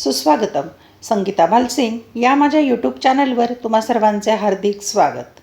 सुस्वागतम. संगीता भालसिंग या माझ्या यूट्यूब चॅनलवर तुम्हा सर्वांचे हार्दिक स्वागत.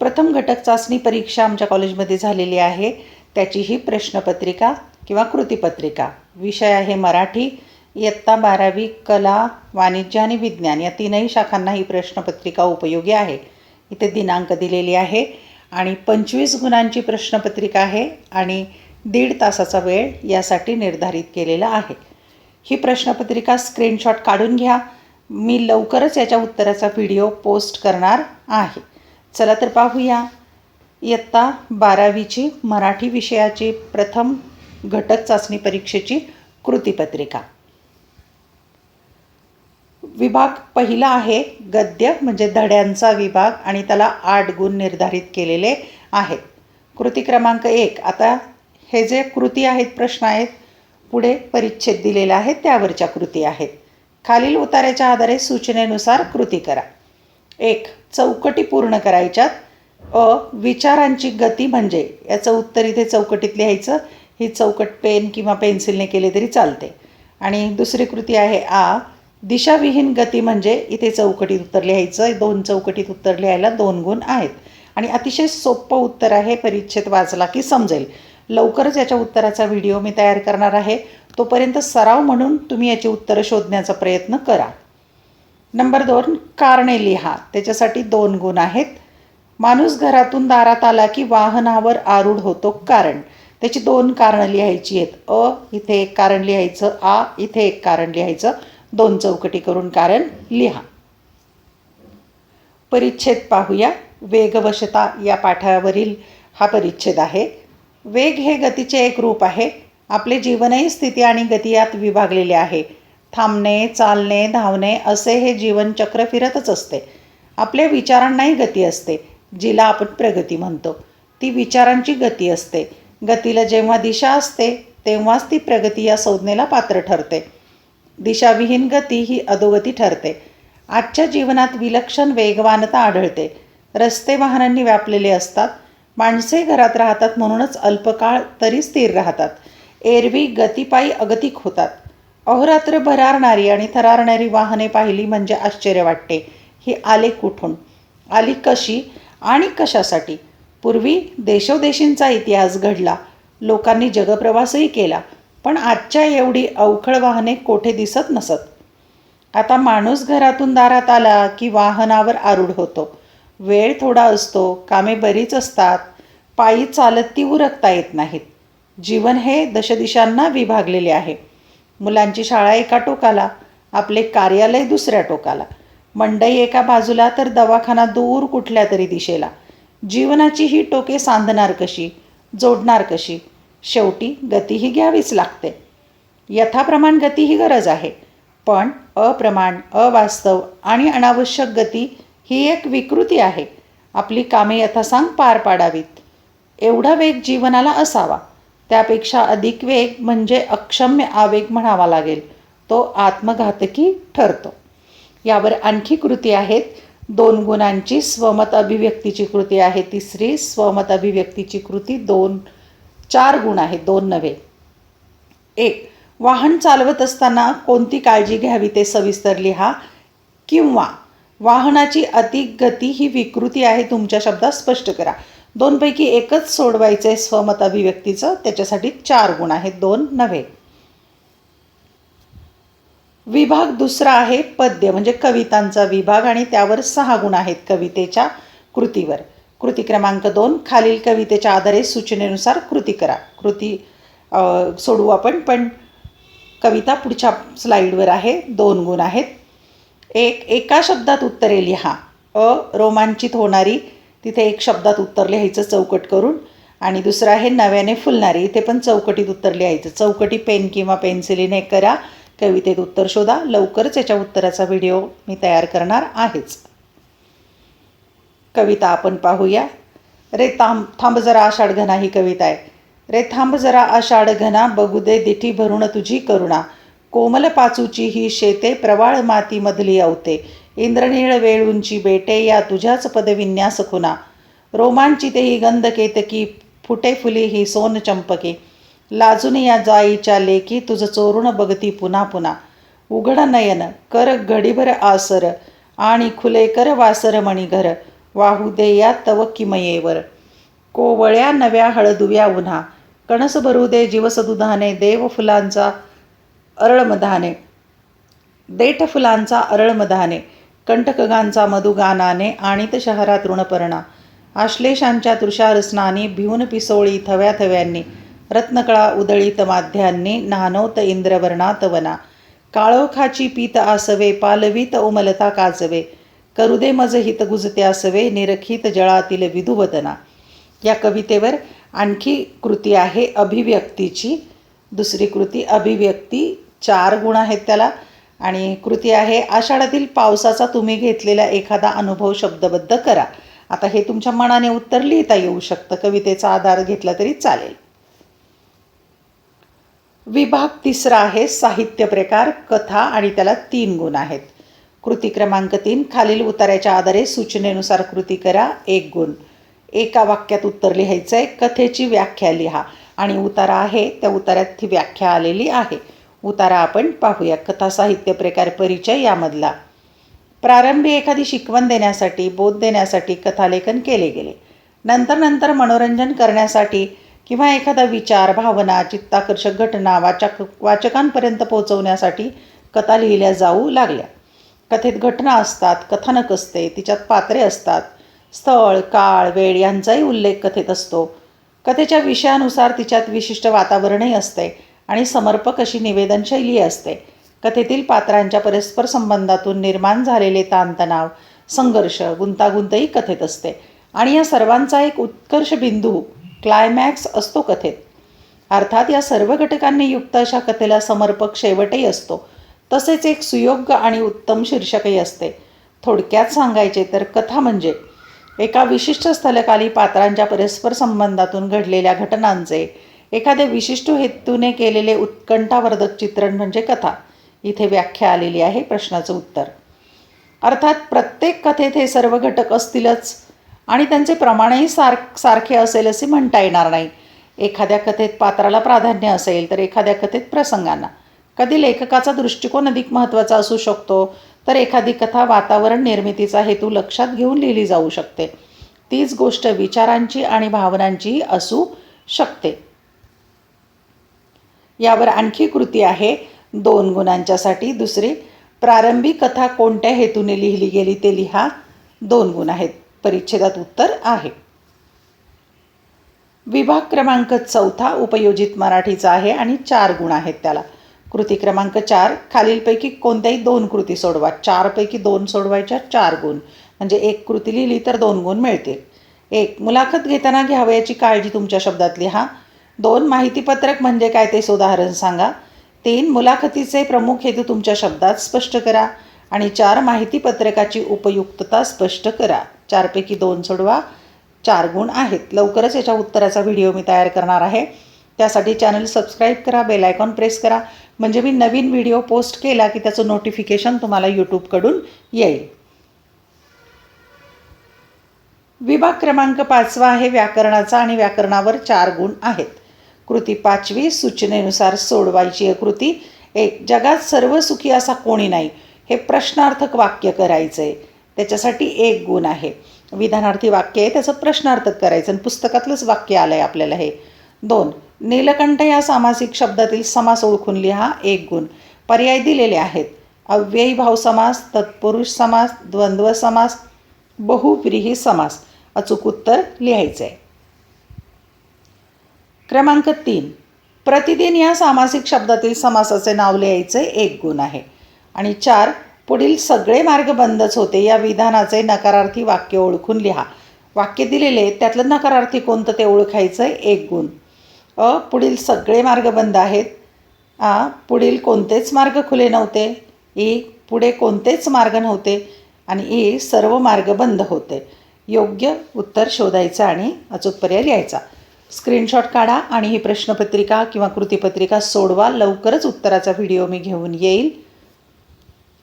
प्रथम घटक चाचणी परीक्षा आमच्या कॉलेजमध्ये झालेली आहे. त्याची ही प्रश्नपत्रिका किंवा कृतीपत्रिका. विषय आहे मराठी इयत्ता बारावी कला वाणिज्य आणि विज्ञान या तीनही शाखांना ही प्रश्नपत्रिका उपयोगी आहे. इथे दिनांक दिलेली आहे आणि पंचवीस गुणांची प्रश्नपत्रिका आहे आणि दीड तासाचा वेळ यासाठी निर्धारित केलेला आहे. ही प्रश्नपत्रिका स्क्रीनशॉट काढून घ्या. मी लवकरच याच्या उत्तराचा व्हिडिओ पोस्ट करणार आहे. चला तर पाहूया. इयत्ता बारावीची मराठी विषयाची प्रथम घटक चाचणी परीक्षेची कृतीपत्रिका. विभाग पहिला आहे गद्य म्हणजे धड्यांचा विभाग आणि त्याला आठ गुण निर्धारित केलेले आहेत. कृती क्रमांक एक. आता हे जे कृती आहेत प्रश्न आहेत पुढे परिच्छेद दिलेला आहे त्यावरच्या कृती आहेत. खालील उतार्याच्या आधारे सूचनेनुसार कृती करा. एक चौकटी पूर्ण करायच्यात. अ विचारांची गती म्हणजे याचं उत्तर इथे चौकटीत लिहायचं ही चौकट पेन किंवा पेन्सिलने केले तरी चालते. आणि दुसरी कृती आहे आ दिशाविहीन गती म्हणजे इथे चौकटीत उत्तर लिहायचं दोन चौकटीत उत्तर लिहायला दोन गुण आहेत. आणि अतिशय सोपं उत्तर आहे परिच्छेद वाचला की समजेल. लवकरच याच्या उत्तराचा व्हिडिओ मी तयार करणार आहे. तोपर्यंत सराव म्हणून तुम्ही याची उत्तरं शोधण्याचा प्रयत्न करा. नंबर दोन कारणे लिहा. त्याच्यासाठी दोन गुण आहेत. माणूस घरातून दारात आला की वाहनावर आरूढ होतो कारण. त्याची दोन कारणं लिहायची आहेत. अ इथे एक कारण लिहायचं. आ इथे एक कारण लिहायचं. दोन चौकटी करून कारण लिहा. परिच्छेद पाहूया. वेगवशता या पाठावरील हा परिच्छेद आहे. वेग हे गतीचे एक रूप आहे. आपले जीवनही स्थिती आणि गती यात विभागलेले आहे. थांबणे चालणे धावणे असे हे जीवनचक्र फिरतच असते. आपल्या विचारांनाही गती असते जिला आपण प्रगती म्हणतो. ती विचारांची गती असते. गतीला जेव्हा दिशा असते तेव्हाच ती प्रगती या संज्ञेला पात्र ठरते. दिशाविहीन गती ही अधोगती ठरते. आजच्या जीवनात विलक्षण वेगवानता आढळते. रस्ते वाहनांनी व्यापलेले असतात. माणसे घरात राहतात म्हणूनच अल्पकाळ तरी स्थिर राहतात. एरवी गतिपायी अगतिक होतात. अहोरात्र भरारणारी आणि थरारणारी वाहने पाहिली म्हणजे आश्चर्य वाटते. ही आले कुठून? आली कशी आणि कशासाठी? पूर्वी देशोदेशींचा इतिहास घडला. लोकांनी जगप्रवासही केला. पण आजच्या एवढी अवखळ वाहने कोठे दिसत नसत. आता माणूस घरातून दारात आला की वाहनावर आरूढ होतो. वेळ थोडा असतो कामे बरीच असतात पायी चालत ती उरकता येत नाहीत. जीवन हे दशदिशांना विभागलेले आहे. मुलांची शाळा एका टोकाला आपले कार्यालय दुसऱ्या टोकाला. मंडई एका बाजूला तर दवाखाना दूर कुठल्या तरी दिशेला. जीवनाची ही टोके सांधणार कशी जोडणार कशी शेवटी गतीही घ्यावीच लागते. यथाप्रमाण गती ही गरज आहे. पण अप्रमाण अवास्तव आणि अनावश्यक गती ही एक विकृती आहे. आपली कामे यथासांग पार पाडावीत. एवढा वेग जीवनाला असावा. त्यापेक्षा अधिक वेग म्हणजे अक्षम्य आवेग म्हणावा लागेल. तो आत्मघातकी ठरतो. यावर आणखी कृती आहेत. दोन गुणांची स्वमत अभिव्यक्तीची कृती आहे. तिसरी स्वमत अभिव्यक्तीची कृती दोन चार गुण आहेत. दोन नव्हे. एक वाहन चालवत असताना कोणती काळजी घ्यावी ते सविस्तर लिहा किंवा वाहनाची अतिगती ही विकृती आहे तुमच्या शब्दात स्पष्ट करा. दोनपैकी एकच सोडवायचं आहे स्वमत अभिव्यक्तीचं त्याच्यासाठी चार गुण आहेत दोन नव्हे. विभाग दुसरा आहे पद्य म्हणजे कवितांचा विभाग आणि त्यावर सहा गुण आहेत कवितेच्या कृतीवर. कृती क्रमांक दोन खालील कवितेच्या आधारे सूचनेनुसार कृती करा. कृती सोडू सोडवू आपण पण कविता पुढच्या स्लाईडवर आहे दोन गुण आहेत. एक एका शब्दात उत्तरे लिहा. अ रोमांचित होणारी तिथे एक शब्दात उत्तर लिहायचं चौकट करून. आणि दुसरं आहे नव्याने फुलणारी इथे पण चौकटीत उत्तर लिहायचं. चौकटी पेन किंवा पेन्सिलीने करा कवितेत उत्तर शोधा. लवकरच याच्या उत्तराचा व्हिडिओ मी तयार करणार आहेच. कविता आपण पाहूया. रे थांब थांब जरा आषाढ घना ही कविता आहे. रे थांब जरा आषाढ घना बघू दे दिठी भरून तुझी करुणा. कोमल पाचूची ही शेते प्रवाळ मातीमधली अवते इंद्रनीळ वेळूंची बेटे या तुझ्याच पदविन्यास खुना रोमांचिते ही गंध केतकी फुटे फुली ही सोन चंपके. लाजून या जाईच्या लेकी तुझं चोरून बघती पुन्हा पुन्हा. उघड नयन कर घडीभर आसर आणि खुले कर वासर मणिघर वाहू दे या तव किमयेवर. कोवळ्या नव्या हळदुव्या उन्हा. कणस भरू दे जीवसदुधाने देव फुलांचा. अरळमधाने देठ फुलांचा अरळमधाने कंठकगांचा मधुगानाने आणीत शहरात ऋणपर्णा. आश्लेषांच्या तुषारस्नानी भिवून पिसोळी थव्या थव्यांनी रत्नकळा उदळीत माध्यांनी नानोत इंद्रवर्णात वना. काळोखाची पीत आसवे पालवीत उमलता काजवे. करुदे मज हित गुजत्यासवे निरखित जळातील विधुवदना. या कवितेवर आणखी कृती आहे अभिव्यक्तीची. दुसरी कृती अभिव्यक्ती चार गुण आहेत त्याला. आणि कृती आहे आषाढातील पावसाचा तुम्ही घेतलेला एखादा अनुभव शब्दबद्ध करा. आता हे तुमच्या मनाने उत्तर लिहिता येऊ शकतं. कवितेचा आधार घेतला तरी चालेल. विभाग तिसरा आहे साहित्य प्रकार कथा आणि त्याला तीन गुण आहेत. कृती क्रमांक तीन खालील उतार्याच्या आधारे सूचनेनुसार कृती करा एक गुण. एका वाक्यात उत्तर लिहायचं आहे कथेची व्याख्या लिहा. आणि उतारा आहे त्या उतार्यात ती व्याख्या आलेली आहे. उतारा आपण पाहूया. कथा साहित्य प्रकार परिचय यामधला. प्रारंभी एखादी शिकवण देण्यासाठी बोध देण्यासाठी कथालेखन केले गेले. नंतर नंतर मनोरंजन करण्यासाठी किंवा एखादा विचार भावना चित्ताकर्षक घटना वाचक वाचकांपर्यंत पोहोचवण्यासाठी कथा लिहिल्या जाऊ लागल्या. कथेत घटना असतात कथानक असते तिच्यात पात्रे असतात. स्थळ काळ वेळ यांचाही उल्लेख कथेत असतो. कथेच्या विषयानुसार तिच्यात विशिष्ट वातावरणही असते. आणि समर्पक अशी निवेदनशैली असते. कथेतील पात्रांच्या परस्पर संबंधातून निर्माण झालेले ताणतणाव संघर्ष गुंतागुंतही कथेत असते. आणि या सर्वांचा एक उत्कर्ष बिंदू क्लायमॅक्स असतो कथेत. अर्थात या सर्व घटकांनी युक्त अशा कथेला समर्पक शेवटही असतो. तसेच एक सुयोग्य आणि उत्तम शीर्षकही असते. थोडक्यात सांगायचे तर कथा म्हणजे एका विशिष्ट स्थलकाली पात्रांच्या परस्पर संबंधातून घडलेल्या घटनांचे एखाद्या विशिष्ट हेतूने केलेले उत्कंठावर्धक चित्रण म्हणजे कथा. इथे व्याख्या आलेली आहे प्रश्नाचं उत्तर. अर्थात प्रत्येक कथेत हे सर्व घटक असतीलच आणि त्यांचे प्रमाणही सार सारखे असेल असे म्हणता येणार नाही. एखाद्या कथेत पात्राला प्राधान्य असेल तर एखाद्या कथेत प्रसंगांना. कधी लेखकाचा दृष्टिकोन अधिक महत्त्वाचा असू शकतो तर एखादी कथा वातावरण निर्मितीचा हेतू लक्षात घेऊन लिहिली जाऊ शकते. तीच गोष्ट विचारांची आणि भावनांचीही असू शकते. यावर आणखी कृती आहे. दोन गुणांच्यासाठी दुसरी प्रारंभिक कथा कोणत्या हेतूने लिहिली गेली ते लिहा. दोन गुण आहेत. परिच्छेदात उत्तर आहे. विभाग क्रमांक चौथा उपयोजित मराठीचा आहे आणि चार गुण आहेत त्याला. कृती क्रमांक चार खालीलपैकी कोणत्याही दोन कृती सोडवा. चारपैकी दोन सोडवायच्या चार गुण. म्हणजे एक कृती लिहिली तर दोन गुण मिळतील. एक मुलाखत घेताना घ्यावयाची काळजी तुमच्या शब्दात लिहा. दोन माहितीपत्रक म्हणजे काय ते उदाहरण सांगा. तीन मुलाखतीचे प्रमुख हेतू तुमच्या शब्दात स्पष्ट करा आणि चार माहितीपत्रकाची उपयुक्तता स्पष्ट करा. चारपैकी दोन सोडवा. चार गुण आहेत. लवकरच याच्या उत्तराचा व्हिडिओ मी तयार करणार आहे. त्यासाठी चॅनल सबस्क्राईब करा बेल आयकॉन प्रेस करा. म्हणजे मी नवीन व्हिडिओ पोस्ट केला की त्याचं नोटिफिकेशन तुम्हाला यूट्यूबकडून येईल. विभाग क्रमांक पाचवा आहे व्याकरणाचा आणि व्याकरणावर चार गुण आहेत. कृती पाचवी सूचनेनुसार सोडवायची आहे कृती. एक जगात सर्व सुखी असा कोणी नाही. हे प्रश्नार्थक वाक्य करायचं आहे त्याच्यासाठी एक गुण आहे. विधानार्थी वाक्य आहे त्याचं प्रश्नार्थक करायचं. आणि पुस्तकातलंच वाक्य आलं आहे आपल्याला हे. दोन नीलकंठ या सामासिक शब्दातील समास ओळखून लिहा. एक गुण. पर्याय दिलेले आहेत. अव्ययी भाव समास तत्पुरुष समास द्वंद्व समास बहुप्रीही समास. अचूक उत्तर लिहायचं आहे क्रमांक तीन. प्रतिदिन या सामासिक शब्दातील समासाचे नाव लिहायचे एक गुण आहे. आणि चार पुढील सगळे मार्ग बंदच होते या विधानाचे नकारार्थी वाक्य ओळखून लिहा. वाक्य दिलेले त्यातलं नकारार्थी कोणतं ते ओळखायचं आहे एक गुण. अ पुढील सगळे मार्ग बंद आहेत. आ पुढील कोणतेच मार्ग खुले नव्हते. ई पुढे कोणतेच मार्ग नव्हते. आणि ई सर्व मार्ग बंद होते. योग्य उत्तर शोधायचं आणि अचूक पर्याय लिहायचा. स्क्रीनशॉट काढा आणि ही प्रश्नपत्रिका किंवा कृतीपत्रिका सोडवा. लवकरच उत्तराचा व्हिडिओ मी घेऊन येईल.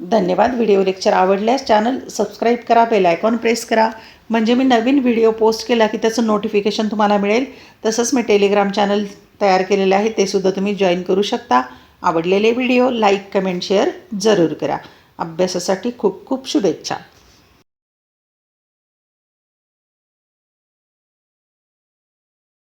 धन्यवाद. व्हिडिओ लेक्चर आवडल्यास चॅनल सबस्क्राईब करा बेल आयकॉन प्रेस करा. म्हणजे मी नवीन व्हिडिओ पोस्ट केला की त्याचं नोटिफिकेशन तुम्हाला मिळेल. तसंच मी टेलिग्राम चॅनल तयार केलेलं आहे ते सुद्धा तुम्ही जॉईन करू शकता. आवडलेले व्हिडिओ लाईक कमेंट शेअर जरूर करा. अभ्यासासाठी खूप खूप शुभेच्छा.